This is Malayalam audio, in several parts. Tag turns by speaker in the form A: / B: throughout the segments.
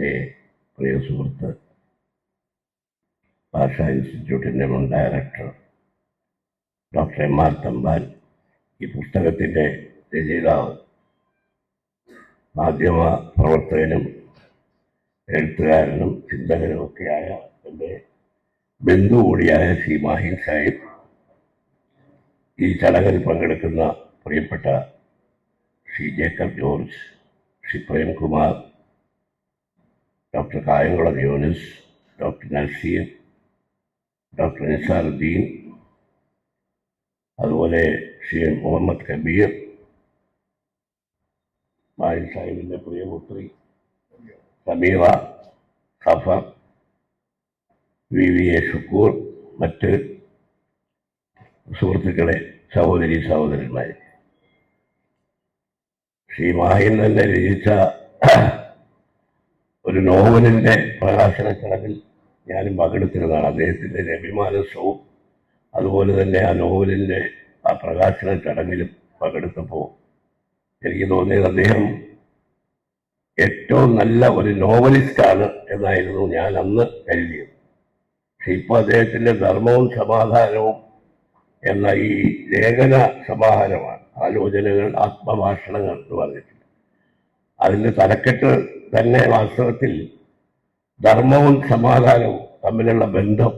A: എന്റെ പ്രിയ സുഹൃത്ത് ഭാഷാ ഇൻസ്റ്റിറ്റ്യൂട്ടിന്റെ മുൻ director doctor M R Thampan ഈ പുസ്തകത്തിന്റെ രചയിതാവ് മാധ്യമ പ്രവർത്തകനും എഴുത്തുകാരനും ചിന്തകനും ഒക്കെയായ എന്റെ ബന്ധു കൂടിയായ ശ്രീ മാഹിൻ സാഹിബ് ഈ ചടങ്ങിൽ പങ്കെടുക്കുന്ന പ്രിയപ്പെട്ട Shri Jacob George Shri Premkumar doctor Kayamkulam Yunus doctor Nazeer doctor Nizaruddin അതുപോലെ സി എം മുഹമ്മദ് കബീർ മാഹിൻ സാഹിബിന്റെ പ്രിയപുത്രി Sameera Safar V V A Shukkur മറ്റ് സുഹൃത്തുക്കളെ സഹോദരി സഹോദരന്മാർ ശ്രീ മാഹിൻ തന്നെ രചിച്ച ഒരു നോവലിന്റെ പ്രകാശന ചടങ്ങിൽ ഞാനും പങ്കെടുത്തിരുന്നതാണ്. അദ്ദേഹത്തിന്റെ രവിമാനസവും അതുപോലെ തന്നെ ആ നോവലിന്റെ ആ പ്രകാശന ചടങ്ങിലും പങ്കെടുത്തപ്പോൾ എനിക്ക് തോന്നിയത് അദ്ദേഹം ഏറ്റവും നല്ല ഒരു നോവലിസ്റ്റാണ് എന്നായിരുന്നു ഞാൻ അന്ന് കരുതിയത്. പക്ഷെ ഇപ്പോൾ അദ്ദേഹത്തിന്റെ ധർമ്മവും സമാധാനവും എന്ന ഈ ലേഖന സമാഹാരമാണ്. ആലോചനകൾ ആത്മഭാഷണങ്ങൾ എന്ന് പറഞ്ഞിട്ടുണ്ട് അതിന്റെ തലക്കെട്ട് തന്നെ വാസ്തവത്തിൽ ധർമ്മവും സമാധാനവും തമ്മിലുള്ള ബന്ധം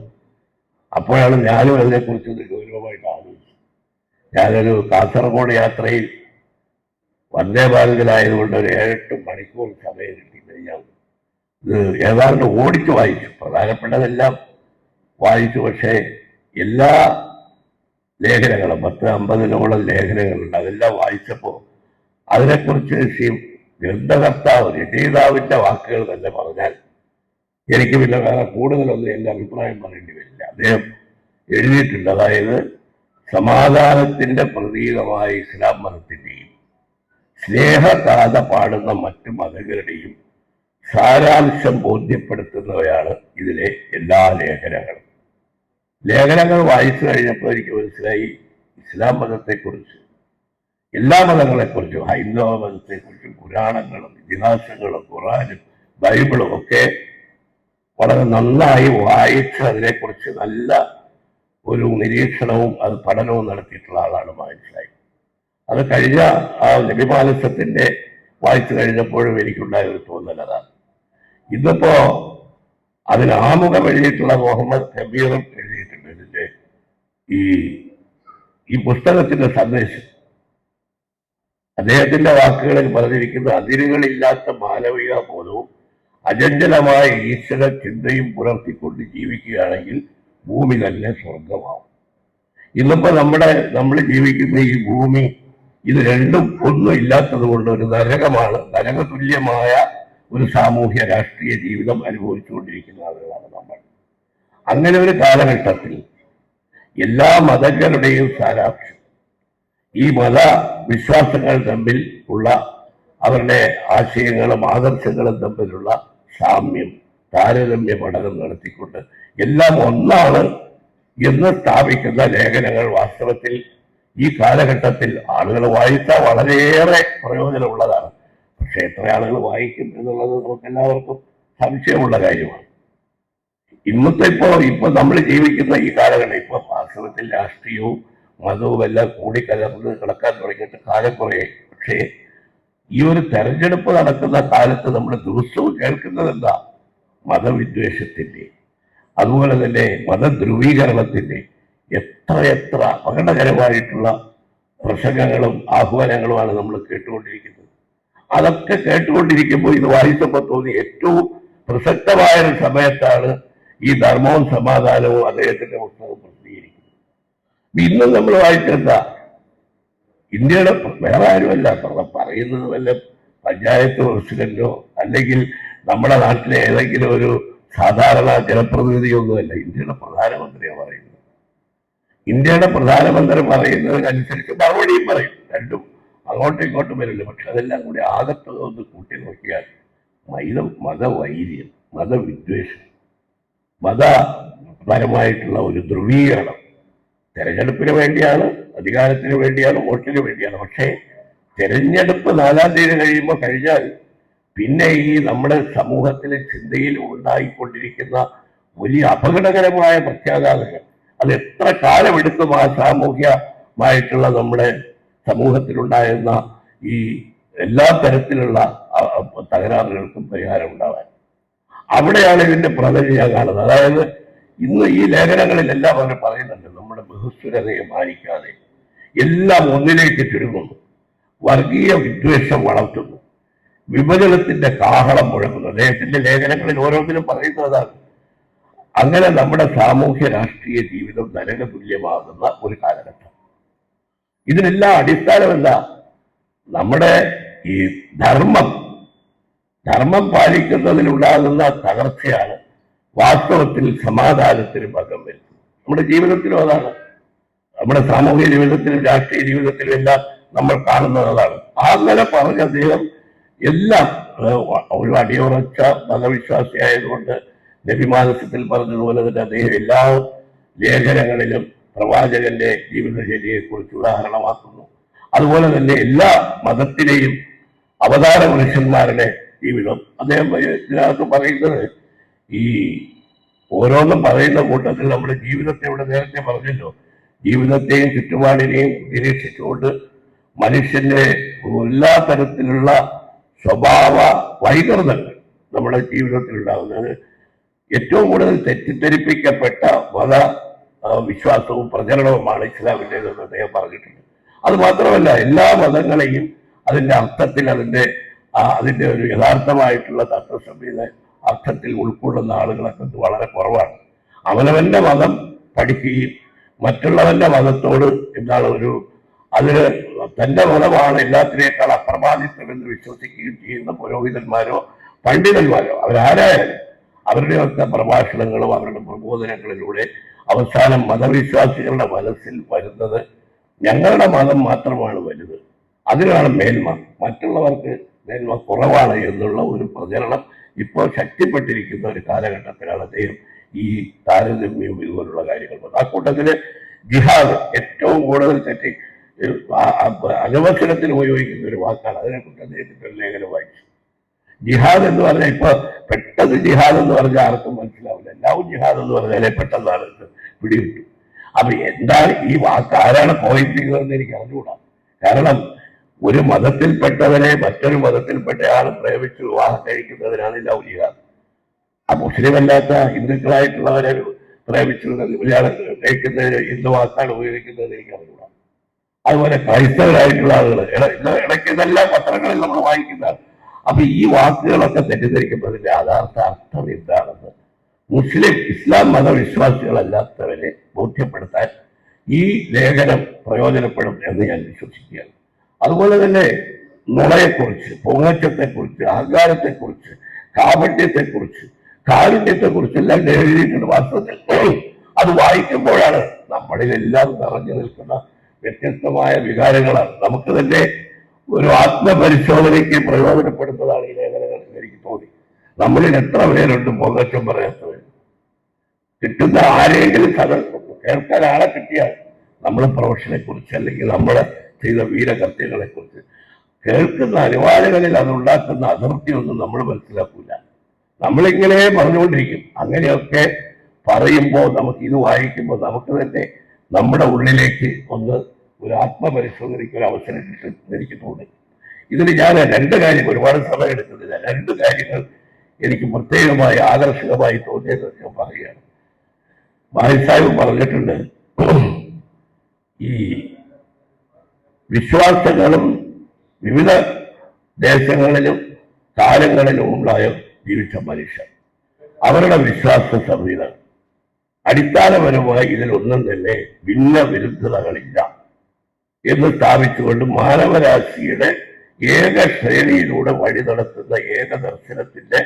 A: അപ്പോഴാണ് ഞാനും അതിനെക്കുറിച്ച് ഒരു ഗൗരവമായിട്ട് ആലോചിച്ചത് ഞാനൊരു കാസർഗോഡ് യാത്രയിൽ വന്ദേ ഭാരതിലായതുകൊണ്ട് ഒരു ഏഴെട്ട് മണിക്കൂർ സമയം കിട്ടി ഞാൻ ഇത് ഏതാണ്ട് ഓടിച്ച് വായിച്ചു. പ്രധാനപ്പെട്ടതെല്ലാം വായിച്ചു. പക്ഷേ എല്ലാ ലേഖനങ്ങളും പത്ത് അമ്പതിനോളം ലേഖനങ്ങളുണ്ട്. അതെല്ലാം വായിച്ചപ്പോൾ അതിനെക്കുറിച്ച് ഗ്രന്ഥകർത്താവ് രചയിതാവിന്റെ വാക്കുകൾ തന്നെ പറഞ്ഞാൽ എനിക്ക് പിന്നെ വേറെ കൂടുതലൊന്നും എന്റെ അഭിപ്രായം പറയേണ്ടി വരില്ല. അദ്ദേഹം എഴുതിയിട്ടുണ്ട്. അതായത് സമാധാനത്തിന്റെ പ്രതീകമായ ഇസ്ലാം മതത്തിന്റെയും സ്നേഹഗാഥ പാടുന്ന മറ്റു മതങ്ങളുടെയും സാരാംശം ബോധ്യപ്പെടുത്തുന്നവയാണ് ഇതിലെ എല്ലാ ലേഖനങ്ങളും. ലേഖനങ്ങൾ വായിച്ചു കഴിഞ്ഞപ്പോൾ എനിക്ക് മനസ്സിലായി ഇസ്ലാം മതത്തെക്കുറിച്ച്. എല്ലാ മതങ്ങളെക്കുറിച്ചും ഹൈന്ദവ മതത്തെക്കുറിച്ചും പുരാണങ്ങളും ഇതിഹാസങ്ങളും ഖുറാനും ബൈബിളും ഒക്കെ വളരെ നന്നായി വായിച്ച് അതിനെക്കുറിച്ച് നല്ല ഒരു നിരീക്ഷണവും അത് പഠനവും നടത്തിയിട്ടുള്ള ആളാണ് മനസ്സിലായി അത് കഴിഞ്ഞ ആ നബിമാനസത്തിന്റെ വായിച്ചു കഴിഞ്ഞപ്പോഴും എനിക്കുണ്ടായ ഒരു തോന്നൽ അതാണ്. ഇന്നിപ്പോ അതിന് ആമുഖം എഴുതിയിട്ടുള്ള മുഹമ്മദ് കബീറും എഴുതിയിട്ടുണ്ട് ഇതിന്റെ ഈ ഈ പുസ്തകത്തിന്റെ സന്ദേശം. അദ്ദേഹത്തിന്റെ വാക്കുകളിൽ പറഞ്ഞിരിക്കുന്ന അതിരുകളില്ലാത്ത മാനവിക ബോധവും അചഞ്ചലമായ ഈശ്വര ചിന്തയും പുലർത്തിക്കൊണ്ട് ജീവിക്കുകയാണെങ്കിൽ ഭൂമി തന്നെ സ്വർഗമാവും ഇന്നിപ്പോ നമ്മുടെ നമ്മൾ ജീവിക്കുന്ന ഈ ഭൂമി ഇത് രണ്ടും ഒന്നും ഇല്ലാത്തത് കൊണ്ട് ഒരു നരകമാണ് നരക തുല്യമായ ഒരു സാമൂഹ്യ രാഷ്ട്രീയ ജീവിതം അനുഭവിച്ചുകൊണ്ടിരിക്കുന്ന ആളുകളാണ് നമ്മൾ. അങ്ങനെ ഒരു കാലഘട്ടത്തിൽ എല്ലാ മതങ്ങളുടെയും സാരാംശം ഈ മത വിശ്വാസങ്ങൾ തമ്മിൽ ഉള്ള അവരുടെ ആശയങ്ങളും ആദർശങ്ങളും തമ്മിലുള്ള സാമ്യം താരതമ്യ പഠനം നടത്തിക്കൊണ്ട് എല്ലാം ഒന്നാണ് എന്ന് സ്ഥാപിക്കുന്ന ലേഖനങ്ങൾ വാസ്തവത്തിൽ ഈ കാലഘട്ടത്തിൽ ആളുകൾ വായിച്ചാൽ വളരെയേറെ പ്രയോജനമുള്ളതാണ്. പക്ഷെ എത്ര ആളുകൾ വായിക്കും എന്നുള്ളത് നമുക്ക് എല്ലാവർക്കും സംശയമുള്ള കാര്യമാണ്. ഇന്നത്തെ ഇപ്പോ ഇപ്പൊ നമ്മൾ ജീവിക്കുന്ന ഈ കാലഘട്ടം ഇപ്പൊ വാസ്തവത്തിൽ രാഷ്ട്രീയവും മതവും എല്ലാം കൂടിക്കലർന്ന് കിടക്കാൻ തുടങ്ങിയിട്ട് കാലം കുറേ പക്ഷേ ഈ ഒരു തെരഞ്ഞെടുപ്പ് നടക്കുന്ന കാലത്ത് നമ്മൾ ദിവസവും കേൾക്കുന്നത് എന്താ മതവിദ്വേഷത്തിന്റെ അതുപോലെ തന്നെ മതധ്രുവീകരണത്തിന്റെ എത്രയെത്ര എത്ര അപകടകരമായിട്ടുള്ള പ്രസംഗങ്ങളും ആഹ്വാനങ്ങളുമാണ് നമ്മൾ കേട്ടുകൊണ്ടിരിക്കുന്നത്. അതൊക്കെ കേട്ടുകൊണ്ടിരിക്കുമ്പോൾ ഇത് വായിച്ചപ്പോൾ തോന്നി ഏറ്റവും പ്രസക്തമായ ഒരു സമയത്താണ് ഈ ധർമ്മവും സമാധാനവും അദ്ദേഹത്തിന്റെ പുസ്തകം ഇന്നും നമ്മൾ വായിച്ചെന്താ? ഇന്ത്യയുടെ വേറെ ആരുമല്ല. പറയുന്നത് വല്ല പഞ്ചായത്ത് പ്രസിഡന്റോ അല്ലെങ്കിൽ നമ്മുടെ നാട്ടിലെ ഏതെങ്കിലും ഒരു സാധാരണ ജനപ്രതിനിധിയൊന്നുമല്ല. ഇന്ത്യയുടെ പ്രധാനമന്ത്രിയാണ് പറയുന്നത്. ഇന്ത്യയുടെ പ്രധാനമന്ത്രി പറയുന്നതിനനുസരിച്ച് മറുപടിയും പറയും. രണ്ടും അങ്ങോട്ടും ഇങ്ങോട്ടും വരില്ല. പക്ഷെ അതെല്ലാം കൂടി ആകത്തത് ഒന്ന് കൂട്ടി നോക്കിയാൽ മൈത മതവൈര്യം മതവിദ്വേഷം മതപരമായിട്ടുള്ള ഒരു ധ്രുവീകരണം തെരഞ്ഞെടുപ്പിന് വേണ്ടിയാണ് അധികാരത്തിന് വേണ്ടിയാണ് വോട്ടിന് വേണ്ടിയാണ്. പക്ഷേ തെരഞ്ഞെടുപ്പ് നാലാം തീയതി കഴിയുമ്പോൾ കഴിഞ്ഞാൽ പിന്നെ ഈ നമ്മുടെ സമൂഹത്തിലെ ചിന്തയിൽ ഉണ്ടായിക്കൊണ്ടിരിക്കുന്ന വലിയ അപകടകരമായ പ്രത്യാഘാതങ്ങൾ. അത് എത്ര കാലമെടുക്കും ആ സാമൂഹ്യമായിട്ടുള്ള നമ്മുടെ സമൂഹത്തിലുണ്ടായിരുന്ന ഈ എല്ലാ തരത്തിലുള്ള തകരാറുകൾക്കും പരിഹാരം ഉണ്ടാവാൻ. അവിടെയാണ് ഇതിന്റെ പ്രതലി ഞാൻ കാണുന്നത് അതായത് ഇന്ന് ഈ ലേഖനങ്ങളിലെല്ലാം അവർ പറയുന്നുണ്ട് ബഹുസ്വരതയെ മാനിക്കാതെ എല്ലാം ഒന്നിലേക്ക് ചുരുങ്ങുന്നു. വർഗീയ വിദ്വേഷം വളർത്തുന്നു. വിഭജനത്തിന്റെ കാഹളം മുഴങ്ങുന്നു. അദ്ദേഹത്തിന്റെ ലേഖനങ്ങളിൽ ഓരോന്നിനും പറയുന്നതാണ് അങ്ങനെ നമ്മുടെ സാമൂഹ്യ രാഷ്ട്രീയ ജീവിതം നരകതുല്യമാകുന്ന ഒരു കാലഘട്ടം. ഇതിനെല്ലാം അടിസ്ഥാനമല്ല നമ്മുടെ ഈ ധർമ്മം. ധർമ്മം പാലിക്കുന്നതിലുണ്ടാകുന്ന തകർച്ചയാണ് വാസ്തവത്തിൽ സമാധാനത്തിന് ഭംഗം വരുന്നത് നമ്മുടെ ജീവിതത്തിലും അതാണ്. നമ്മുടെ സാമൂഹ്യ ജീവിതത്തിലും രാഷ്ട്രീയ ജീവിതത്തിലും എല്ലാം നമ്മൾ കാണുന്നത് അതാണ്. അങ്ങനെ പറഞ്ഞ അദ്ദേഹം എല്ലാം ഒരു അടിയുറച്ച മതവിശ്വാസിയായതുകൊണ്ട് നബിമാനസത്തിൽ പറഞ്ഞതുപോലെ തന്നെ അദ്ദേഹം എല്ലാ ലേഖനങ്ങളിലും പ്രവാചകന്റെ ജീവിതശൈലിയെ കുറിച്ച് ഉദാഹരണമാക്കുന്നു. അതുപോലെ തന്നെ എല്ലാ മതത്തിലെയും അവതാര പുരുഷന്മാരുടെ ജീവിതം. അദ്ദേഹം ഇതിനകത്ത് പറയുന്നത് ഈ ഓരോന്നും പറയുന്ന കൂട്ടത്തിൽ നമ്മുടെ ജീവിതത്തെ ഇവിടെ നേരത്തെ പറഞ്ഞല്ലോ. ജീവിതത്തെയും ചുറ്റുപാടിനെയും നിരീക്ഷിച്ചുകൊണ്ട് മനുഷ്യന്റെ എല്ലാ തരത്തിലുള്ള സ്വഭാവ വൈകൃതങ്ങൾ നമ്മുടെ ജീവിതത്തിൽ ഉണ്ടാകുന്നത് ഏറ്റവും കൂടുതൽ തെറ്റിദ്ധരിപ്പിക്കപ്പെട്ട മത വിശ്വാസവും പ്രചരണവുമാണ് ഇസ്ലാമിന്റെതെന്ന് അദ്ദേഹം പറഞ്ഞിട്ടുണ്ട്. അത് മാത്രമല്ല എല്ലാ മതങ്ങളെയും അതിന്റെ അർത്ഥത്തിൽ അതിന്റെ അതിന്റെ ഒരു യഥാർത്ഥമായിട്ടുള്ള തത്വസംഹിത അർത്ഥത്തിൽ ഉൾക്കൊള്ളുന്ന ആളുകളൊക്കെ വളരെ കുറവാണ്. അവനവന്റെ മതം പഠിക്കുകയും മറ്റുള്ളവന്റെ മതത്തോട് എന്താണ് ഒരു അതിന് തന്റെ മതമാണ് എല്ലാത്തിനേക്കാൾ അപ്രമാദിത്വം വിശ്വസിക്കുകയും ചെയ്യുന്ന പുരോഹിതന്മാരോ പണ്ഡിതന്മാരോ അവരാരായാലും അവരുടെയൊക്കെ പ്രഭാഷണങ്ങളും അവരുടെ പ്രബോധനങ്ങളിലൂടെ അവസാനം മതവിശ്വാസികളുടെ മനസ്സിൽ വരുന്നത് ഞങ്ങളുടെ മതം മാത്രമാണ് വലുത്. അതിനാണ് മേന്മ. മറ്റുള്ളവർക്ക് മേന്മ കുറവാണ് എന്നുള്ള ഒരു പ്രചരണം ഇപ്പോൾ ശക്തിപ്പെട്ടിരിക്കുന്ന ഒരു കാലഘട്ടത്തിലാണ് അദ്ദേഹം ഈ താരതമ്യവും ഇതുപോലുള്ള കാര്യങ്ങൾ പറഞ്ഞത്. ആ കൂട്ടത്തിൽ ജിഹാദ് ഏറ്റവും കൂടുതൽ തെറ്റി അനുവക്ഷണത്തിന് ഉപയോഗിക്കുന്ന ഒരു വാക്കാണ്. അതിനെക്കുറിച്ച് അദ്ദേഹത്തിന്റെ ഒരു ലേഖനം വായിച്ചു. ജിഹാദ് എന്ന് പറഞ്ഞാൽ ഇപ്പൊ പെട്ടെന്ന് ജിഹാദ് എന്ന് പറഞ്ഞാൽ ആർക്കും മനസ്സിലാവില്ല. എല്ലാവും ജിഹാദ് എന്ന് പറഞ്ഞാലേ പെട്ടെന്ന് ആൾക്ക് പിടികിട്ടു. അപ്പൊ എന്താണ് ഈ വാക്ക് ആരാണ് പോയിപ്പിക്കുന്നതെന്ന് എനിക്ക് അറിഞ്ഞുകൂടാ. കാരണം ഒരു മതത്തിൽപ്പെട്ടവരെ മറ്റൊരു മതത്തിൽപ്പെട്ടയാൾ പ്രേമിച്ച് വിവാഹം കഴിക്കുന്നതിനാണ് ലൗലിക ആ മുസ്ലിം അല്ലാത്ത ഹിന്ദുക്കളായിട്ടുള്ളവരെ പ്രേമിച്ച് കഴിക്കുന്നതിന് ഹിന്ദു വാക്കാണ് ഉപയോഗിക്കുന്നത് എനിക്ക് അറിഞ്ഞുകൂടാ. അതുപോലെ ക്രൈസ്തവരായിട്ടുള്ള ആളുകൾ ഇടയ്ക്ക് ഇതെല്ലാം പത്രങ്ങളിൽ നമ്മൾ വായിക്കുന്നതാണ്. അപ്പൊ ഈ വാക്കുകളൊക്കെ തെറ്റിദ്ധരിക്കുന്നതിന്റെ യഥാർത്ഥ അർത്ഥം എന്താണെന്ന്? മുസ്ലിം ഇസ്ലാം മതവിശ്വാസികളല്ലാത്തവരെ ബോധ്യപ്പെടുത്താൻ ഈ ലേഖനം പ്രയോജനപ്പെടും എന്ന് ഞാൻ വിശ്വസിക്കുകയാണ്. അതുപോലെ തന്നെ നുണയെക്കുറിച്ച് പൊങ്ങച്ചത്തെക്കുറിച്ച് അഹങ്കാരത്തെക്കുറിച്ച് കാപട്യത്തെക്കുറിച്ച് കാരുണ്യത്തെക്കുറിച്ച് എല്ലാം എഴുതിയിട്ടുണ്ട് വാസ്തവത്തിൽ. അത് വായിക്കുമ്പോഴാണ് നമ്മളിലെല്ലാം നിറഞ്ഞു നിൽക്കുന്ന വ്യത്യസ്തമായ വികാരങ്ങളാണ്. നമുക്ക് തന്നെ ഒരു ആത്മപരിശോധനയ്ക്ക് പ്രയോജനപ്പെടുന്നതാണ് ഈ ലേഖനങ്ങൾ എന്ന് എനിക്ക് തോന്നി. നമ്മളിൽ എത്ര പേരുണ്ട് പൊങ്ങച്ചം പറയാത്തവർ? കിട്ടുന്ന ആരെങ്കിലും കഥ കേൾക്കാൻ ആളെ കിട്ടിയാൽ നമ്മളെ പ്രൊഫഷനെ കുറിച്ച് അല്ലെങ്കിൽ നമ്മൾ ചെയ്ത വീരകൃത്യങ്ങളെ കുറിച്ച് കേൾക്കുന്ന അനുവാദങ്ങളിൽ അതുണ്ടാക്കുന്ന അതിർത്തിയൊന്നും നമ്മൾ മനസ്സിലാക്കൂല. നമ്മളിങ്ങനെ പറഞ്ഞുകൊണ്ടിരിക്കും. അങ്ങനെയൊക്കെ പറയുമ്പോൾ നമുക്ക് ഇത് വായിക്കുമ്പോൾ നമുക്ക് തന്നെ നമ്മുടെ ഉള്ളിലേക്ക് ഒന്ന് ഒരു ആത്മപരിശോധനയ്ക്ക് ഒരു അവസരം തോന്നി. ഇതിൽ ഞാൻ രണ്ട് കാര്യം ഒരുപാട് സമയം എടുക്കുന്നില്ല. രണ്ട് കാര്യങ്ങൾ എനിക്ക് പ്രത്യേകമായി ആകർഷകമായി തോന്നിയത് ഞാൻ പറയുകയാണ്. ബായി സാഹിബ് പറഞ്ഞിട്ടുണ്ട് ഈ വിശ്വാസങ്ങളും വിവിധ ദേശങ്ങളിലും കാലങ്ങളിലും ഉണ്ടായ ജീവിച്ച മനുഷ്യർ. അവരുടെ വിശ്വാസ സംവിധാനം അടിസ്ഥാനപരമായി ഇതിലൊന്നും തന്നെ ഭിന്ന വിരുദ്ധതകളില്ല എന്ന് സ്ഥാപിച്ചുകൊണ്ട് മാനവരാശിയുടെ ഏക ശ്രേണിയിലൂടെ വഴി നടത്തുന്ന ഏക ദർശനത്തിന്റെ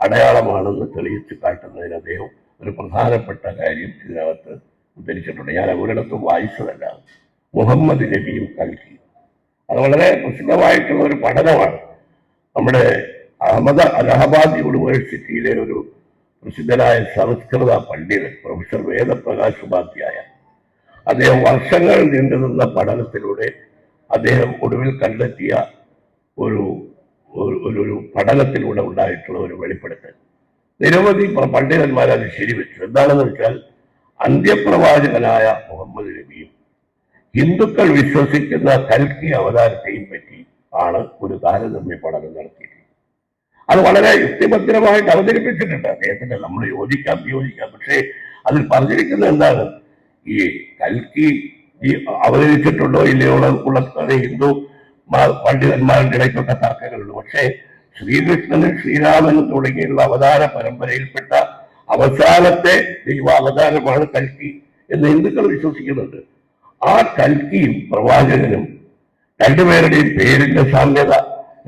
A: അടയാളമാണെന്ന് തെളിയിച്ചു കാട്ടുന്നതിന് അദ്ദേഹം ഒരു പ്രധാനപ്പെട്ട കാര്യം ഇതിനകത്ത് ഉദ്ധരിച്ചിട്ടുണ്ട്. ഞാൻ ഒരിടത്തും വായിച്ചതല്ല. മുഹമ്മദ് നബിയും നൽകി. അത് വളരെ പ്രസിദ്ധമായിട്ടുള്ള ഒരു പഠനമാണ്. നമ്മുടെ അഹമ്മദ് അലഹബാദ് യൂണിവേഴ്സിറ്റിയിലെ ഒരു പ്രസിദ്ധനായ സംസ്കൃത പണ്ഡിതൻ പ്രൊഫസർ വേദപ്രകാശ് ഉപാധ്യായ. അദ്ദേഹം വർഷങ്ങൾ നീണ്ടുനിന്ന പഠനത്തിലൂടെ അദ്ദേഹം ഒടുവിൽ കണ്ടെത്തിയ ഒരു ഒരു പഠനത്തിലൂടെ ഉണ്ടായിട്ടുള്ള ഒരു വെളിപ്പെടുത്തൽ. നിരവധി പണ്ഡിതന്മാർ അത് ശരിവെച്ചു. എന്താണെന്ന് വെച്ചാൽ അന്ത്യപ്രവാചകനായ മുഹമ്മദ് നബിയും ഹിന്ദുക്കൾ വിശ്വസിക്കുന്ന കൽക്കി അവതാരത്തെയും പറ്റി ആണ് ഒരു താരതമ്യ പഠനം നടത്തിയിട്ടുള്ളത്. അത് വളരെ യുക്തിഭദ്രമായിട്ട് അവതരിപ്പിച്ചിട്ടുണ്ട്. അദ്ദേഹത്തിന്റെ നമ്മൾ യോജിക്കാം വിയോജിക്കാം. പക്ഷേ അതിൽ പറഞ്ഞിരിക്കുന്നത് എന്താണ്? ഈ കൽക്കി അവതരിച്ചിട്ടുണ്ടോ ഇല്ലയോ ഉള്ള ഹിന്ദു പണ്ഡിതന്മാരുടെ ഇടയ്ക്കൊക്കെ തർക്കങ്ങളുണ്ട്. പക്ഷേ ശ്രീകൃഷ്ണനും ശ്രീരാമനും തുടങ്ങിയുള്ള അവതാര പരമ്പരയിൽപ്പെട്ട അവസാനത്തെ ദൈവാവതാരമാണ് കൽക്കി എന്ന് ഹിന്ദുക്കൾ വിശ്വസിക്കുന്നുണ്ട്. ആ കൽക്കിയും പ്രവാചകനും രണ്ടുപേരുടെയും പേരിന്റെ സാമ്യത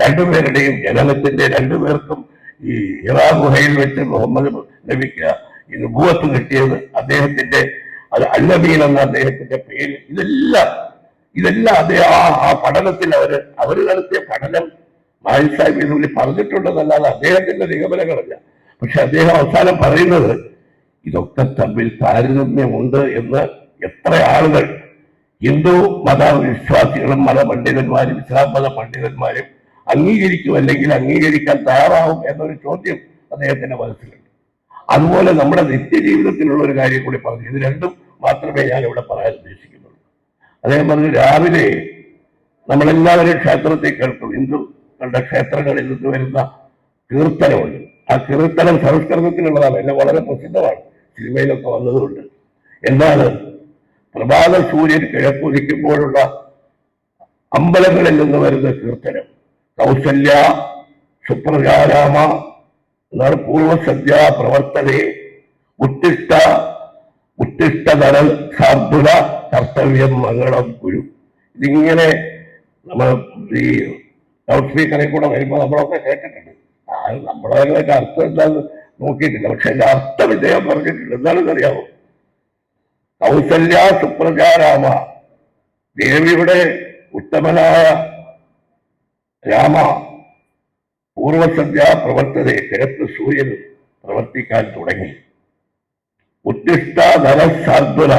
A: രണ്ടുപേരുടെയും ജനനത്തിന്റെ രണ്ടുപേർക്കും ഈ ഇറാ ഗുഹയിൽ വെച്ച് മുഹമ്മദ് നബിക്ക് ഈ ഭൂവത്ത് കിട്ടിയത് അദ്ദേഹത്തിന്റെ അത് അല്ലബീൻ എന്ന അദ്ദേഹത്തിന്റെ പേര്. ഇതെല്ലാം ഇതെല്ലാം അദ്ദേഹം ആ ആ പഠനത്തിൽ അവർ അവർ നടത്തിയ പഠനം മാലിക് സാഹിബ് ഇതിനുള്ളിൽ പറഞ്ഞിട്ടുണ്ടെന്നല്ലാതെ അദ്ദേഹത്തിന്റെ നിഗമനങ്ങളല്ല. പക്ഷെ അദ്ദേഹം അവസാനം പറയുന്നത് ഇതൊക്കെ തമ്മിൽ താരതമ്യമുണ്ട് എന്ന് എത്ര ആളുകൾ ഹിന്ദു മത വിശ്വാസികളും മതപണ്ഡിതന്മാരും ഇസ്ലാം മത പണ്ഡിതന്മാരും അംഗീകരിക്കും അല്ലെങ്കിൽ അംഗീകരിക്കാൻ തയ്യാറാവും എന്നൊരു ചോദ്യം അദ്ദേഹത്തിന്റെ മനസ്സിലുണ്ട്. അതുപോലെ നമ്മുടെ നിത്യജീവിതത്തിലുള്ള ഒരു കാര്യം കൂടി പറഞ്ഞു. ഇത് രണ്ടും മാത്രമേ ഞാൻ ഇവിടെ പറയാൻ ഉദ്ദേശിക്കുന്നുള്ളൂ. അദ്ദേഹം പറഞ്ഞു രാവിലെ നമ്മളെല്ലാവരും ക്ഷേത്രത്തിൽ കേൾക്കും ഹിന്ദുക്കളുടെ ക്ഷേത്രങ്ങളിൽ നിന്ന് വരുന്ന കീർത്തനമുണ്ട്. ആ കീർത്തനം സംസ്കൃതത്തിലുള്ളതാണ്. എന്നെ വളരെ പ്രസിദ്ധമാണ്. സിനിമയിലൊക്കെ വന്നതുകൊണ്ട്. എന്താണ്? പ്രഭാത സൂര്യൻ കിഴക്കുതിക്കുമ്പോഴുള്ള അമ്പലങ്ങളിൽ നിന്ന് വരുന്ന കീർത്തനം. കൗസല്യ സുപ്രജാരാമ പൂർവസദ്യ പ്രവർത്തനെ ഉത്തിഷ്ട ഉത്തിഷ്ടതര സാധുത കർത്തവ്യം മംഗളം ഗുരു. ഇതിങ്ങനെ നമ്മൾ ഈ ലൗഡ് സ്പീക്കറിൽ കൂടെ വരുമ്പോൾ നമ്മളൊക്കെ കേട്ടിട്ടുണ്ട്. നമ്മളതിനൊക്കെ അർത്ഥം എന്താണെന്ന് നോക്കിയിട്ടില്ല. പക്ഷെ അതിന്റെ അർത്ഥം ഇദ്ദേഹം പറഞ്ഞിട്ടുണ്ട്. എന്താണെന്ന് അറിയാമോ കൗസല്യ സുപ്രജാരാമ. ദേവിയുടെ ഉത്തമനായ രാമ പൂർവസന്ധ്യാ പ്രവർത്തതെ കിഴക്ക് സൂര്യൻ പ്രവർത്തിക്കാൻ തുടങ്ങി. ഉത്തിഷ്ട ധനസാധ്വന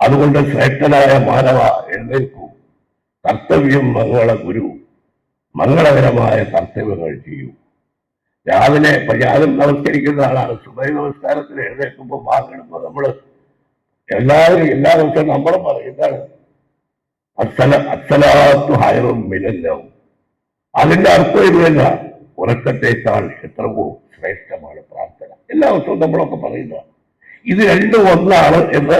A: അതുകൊണ്ട് ശ്രേഷ്ഠനായ മാനവ എഴുന്നേൽക്കൂ കർത്തവ്യം മംഗള ഗുരു മംഗളകരമായ കർത്തവ്യങ്ങൾ ചെയ്യൂ. രാവിലെ ഞാനും നമസ്കരിക്കുന്ന ആളാണ്. സുബൈ നമസ്കാരത്തിന് എഴുന്നേൽക്കുമ്പോൾ വാങ്ങിടുമ്പോൾ നമ്മൾ എല്ലാവരും എല്ലാ ദിവസവും നമ്മളും പറയുന്നതാണ് അസല അസലാത്തു ഹയറും മിലല്ലോ അതിന്റെ അർത്ഥം ഇത് തന്നെ. ഉറക്കത്തേക്കാൾ എത്രവും ശ്രേഷ്ഠമാണ് പ്രാർത്ഥന. എല്ലാ ദിവസവും നമ്മളൊക്കെ പറയുന്ന ഇത് രണ്ടും ഒന്നാണ് എന്ന്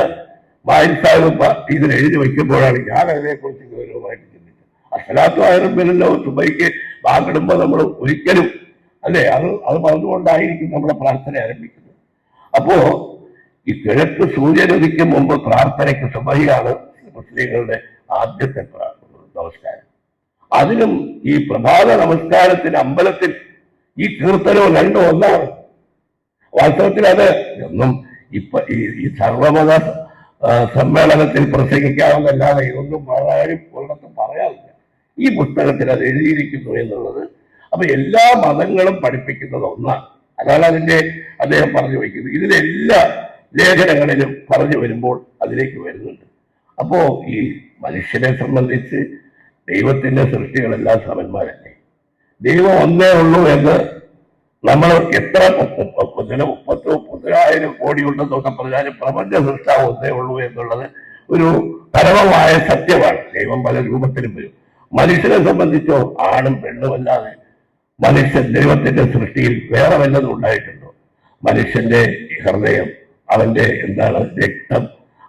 A: വായൻ സാഹിബ് ഇതിൽ എഴുതി വയ്ക്കുമ്പോഴാണ് ഞാൻ അതിനെക്കുറിച്ച് ഗൗരവമായിട്ട് ചിന്തിച്ചത്. അസലാത്തു ഹയറും മിലല്ലോ സുബൈക്ക് വാങ്ങിടുമ്പോൾ നമ്മൾ ഒരിക്കലും അല്ലേ? അത് അത് പറഞ്ഞുകൊണ്ടായിരിക്കും നമ്മുടെ പ്രാർത്ഥന ആരംഭിക്കുന്നത്. അപ്പോ ഈ കിഴക്ക് സൂര്യനുദിക്ക് മുമ്പ് പ്രാർത്ഥനയ്ക്ക് സുബഹിയാണ് മുസ്ലിങ്ങളുടെ ആദ്യത്തെ നമസ്കാരം. അതിനും ഈ പ്രഭാത നമസ്കാരത്തിന് അമ്പലത്തിൽ ഈ കീർത്തനവും രണ്ടും ഒന്നാണ്. വാസ്തവത്തിൽ അത് ഒന്നും ഇപ്പൊ ഈ സർവമത സമ്മേളനത്തിൽ പ്രസംഗിക്കാവുന്നല്ലാതെ ഇതൊന്നും പറയാനും ഒരിടത്തും പറയാറില്ല. ഈ പുസ്തകത്തിൽ അത് എഴുതിയിരിക്കുന്നു എന്നുള്ളത്. അപ്പൊ എല്ലാ മതങ്ങളും പഠിപ്പിക്കുന്നത് ഒന്നാണ്. അതാണ് അതിന്റെ അദ്ദേഹം പറഞ്ഞു വയ്ക്കുന്നത്. ഇതിലെല്ലാ ലേഖനങ്ങളിലും പറഞ്ഞു വരുമ്പോൾ അതിലേക്ക് വരുന്നുണ്ട്. അപ്പോ ഈ മനുഷ്യനെ സംബന്ധിച്ച് ദൈവത്തിന്റെ സൃഷ്ടികളെല്ലാം സമന്മാരല്ലേ? ദൈവം ഒന്നേ ഉള്ളൂ എന്ന് നമ്മൾ എത്ര മുപ്പതിന് മുപ്പത്തി മുപ്പതിനായിരം കോടി ഉണ്ടെന്നൊക്കെ പറഞ്ഞാലും പ്രപഞ്ച സൃഷ്ടാവ് ഒന്നേ ഉള്ളൂ എന്നുള്ളത് ഒരു പരമമായ സത്യമാണ്. ദൈവം പല രൂപത്തിലും വരും. മനുഷ്യനെ സംബന്ധിച്ചോ ആണും പെണ്ണും അല്ലാതെ മനുഷ്യൻ ദൈവത്തിന്റെ സൃഷ്ടിയിൽ വേറെ വല്ലതും ഉണ്ടായിട്ടുണ്ടോ? മനുഷ്യന്റെ ഹൃദയം അവന്റെ എന്താണ് രക്തം?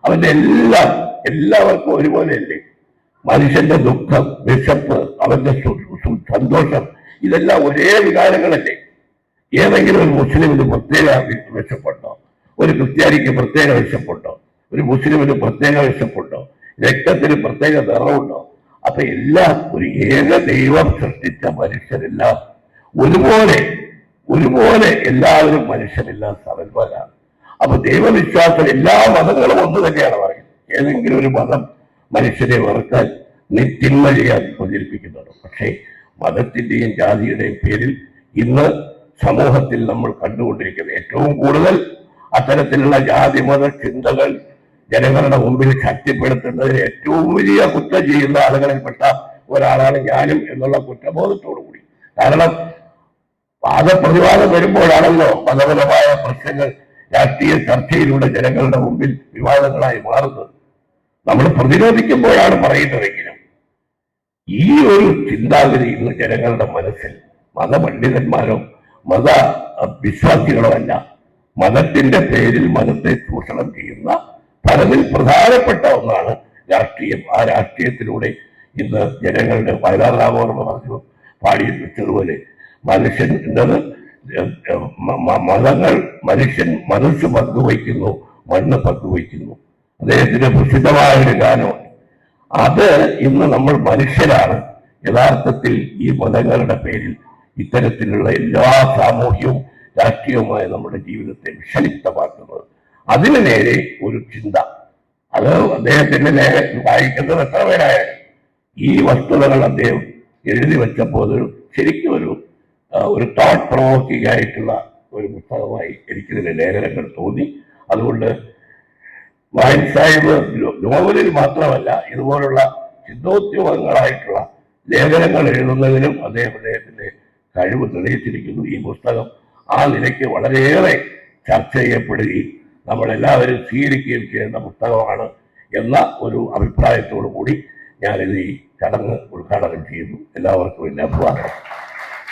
A: അവന്റെ എല്ലാം എല്ലാവർക്കും ഒരുപോലെയല്ലേ? മനുഷ്യന്റെ ദുഃഖം വിശപ്പ് അവന്റെ സന്തോഷം ഇതെല്ലാം ഒരേ വികാരങ്ങളല്ലേ? ഏതെങ്കിലും ഒരു മുസ്ലിമിന് പ്രത്യേക വിശപ്പുണ്ടോ? ഒരു ക്രിസ്ത്യാനിക്ക് പ്രത്യേക വിശപ്പുണ്ടോ? ഒരു മുസ്ലിമിന് പ്രത്യേക വിശപ്പുണ്ടോ? രക്തത്തിന് പ്രത്യേക നിറവുണ്ടോ? അപ്പൊ എല്ലാം ഒരു ഏക ദൈവം സൃഷ്ടിച്ച മനുഷ്യരെല്ലാം ഒരുപോലെ ഒരുപോലെ എല്ലാവരും മനുഷ്യരെല്ലാം സമന്മാരാണ് അപ്പൊ ദൈവവിശ്വാസം എല്ലാ മതങ്ങളും ഒന്ന് തന്നെയാണ് പറയുന്നത്. ഏതെങ്കിലും ഒരു മതം മനുഷ്യരെ വെറുക്കാൻ നി- തിന്മ ചെയ്യാൻ പ്രചരിപ്പിക്കുന്നുണ്ട്. പക്ഷേ മതത്തിന്റെയും ജാതിയുടെയും പേരിൽ ഇന്ന് സമൂഹത്തിൽ നമ്മൾ കണ്ടുകൊണ്ടിരിക്കുന്നത് ഏറ്റവും കൂടുതൽ അത്തരത്തിലുള്ള ജാതി മത ചിന്തകൾ ജനങ്ങളുടെ മുമ്പിൽ ശക്തിപ്പെടുത്തുന്നതിന് ഏറ്റവും വലിയ കുറ്റം ചെയ്യുന്ന ആളുകളിൽപ്പെട്ട ഒരാളാണ് ഞാനും എന്നുള്ള കുറ്റബോധത്തോടു കൂടി. കാരണം വാദപ്രതിവാദം വരുമ്പോഴാണല്ലോ മതപരമായ പ്രശ്നങ്ങൾ രാഷ്ട്രീയ ചർച്ചയിലൂടെ ജനങ്ങളുടെ മുമ്പിൽ വിവാദങ്ങളായി മാറുന്നത്. നമ്മൾ പ്രതിരോധിക്കുമ്പോഴാണ് പറയുന്നതെങ്കിലും ഈ ഒരു ചിന്താഗതി ഇന്ന് ജനങ്ങളുടെ മനസ്സിൽ മതപണ്ഡിതന്മാരോ മത വിശ്വാസികളോ അല്ല മതത്തിന്റെ പേരിൽ മതത്തെ ചൂഷണം ചെയ്യുന്ന പലതിൽ പ്രധാനപ്പെട്ട ഒന്നാണ് രാഷ്ട്രീയം ആ രാഷ്ട്രീയത്തിലൂടെ ഇന്ന് ജനങ്ങളുടെ വയലാർ രാമവർമ്മ പറഞ്ഞു പാടിയിൽ വെച്ചതുപോലെ മനുഷ്യൻ എന്നത് മതങ്ങൾ മനുഷ്യൻ മനസ്സ് പങ്കുവയ്ക്കുന്നു മണ്ണ് പങ്കുവയ്ക്കുന്നു അദ്ദേഹത്തിന്റെ പ്രസിദ്ധമായ ഒരു ഗാനമുണ്ട് അത് ഇന്ന് നമ്മൾ മനുഷ്യരാണ്. യഥാർത്ഥത്തിൽ ഈ മതങ്ങളുടെ പേരിൽ ഇത്തരത്തിലുള്ള എല്ലാ സാമൂഹ്യവും രാഷ്ട്രീയവുമായ നമ്മുടെ ജീവിതത്തെ വിഷലിപ്തമാക്കുന്നത്. അതിന് നേരെ ഒരു ചിന്ത. അത് അദ്ദേഹത്തിന്റെ നേരെ വായിക്കുന്നത് എത്ര പേരായാലും ഈ വസ്തുതകൾ അദ്ദേഹം എഴുതി വെച്ചപ്പോൾ ശരിക്കും ഒരു ഒരു തോട്ട് പ്രൊവോക്കിംഗ് ആയിട്ടുള്ള ഒരു പുസ്തകമായി എനിക്കിതിന്റെ ലേഖനങ്ങൾ തോന്നി. അതുകൊണ്ട് വായൻ സാഹിബ് നോവലിൽ മാത്രമല്ല ഇതുപോലുള്ള ചിന്തോദ്യമങ്ങളായിട്ടുള്ള ലേഖനങ്ങൾ എഴുതുന്നതിനും അദ്ദേഹം അദ്ദേഹത്തിന്റെ കഴിവ് തെളിയിച്ചിരിക്കുന്നു. ഈ പുസ്തകം ആ നിലയ്ക്ക് വളരെയേറെ ചർച്ച ചെയ്യപ്പെടുകയും നമ്മളെല്ലാവരും സ്വീകരിക്കുകയും ചെയ്യുന്ന പുസ്തകമാണ് എന്ന ഒരു അഭിപ്രായത്തോടു കൂടി ഞാനിത് ഈ ചടങ്ങ് ഉദ്ഘാടനം ചെയ്യുന്നു. എല്ലാവർക്കും എന്റെ അഭിവാദനം.